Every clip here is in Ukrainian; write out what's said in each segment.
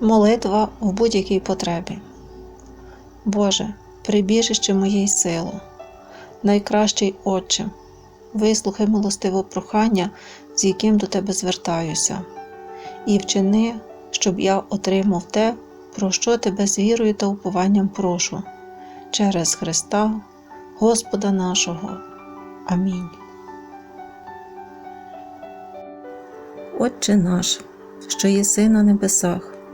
Молитва в будь-якій потребі. Боже, прибіжище моєї сили, найкращий Отче, вислухай милостиво прохання, з яким до Тебе звертаюся, і вчини, щоб я отримав те, про що Тебе з вірою та упованням прошу, через Христа, Господа нашого. Амінь. Отче наш, що єси на небесах,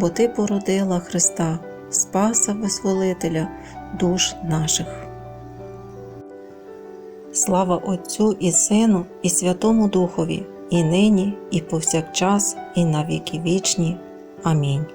бо Ти породила Христа, Спаса Визволителя душ наших. Слава Отцю і Сину, і Святому Духові, і нині, і повсякчас, і на віки вічні. Амінь.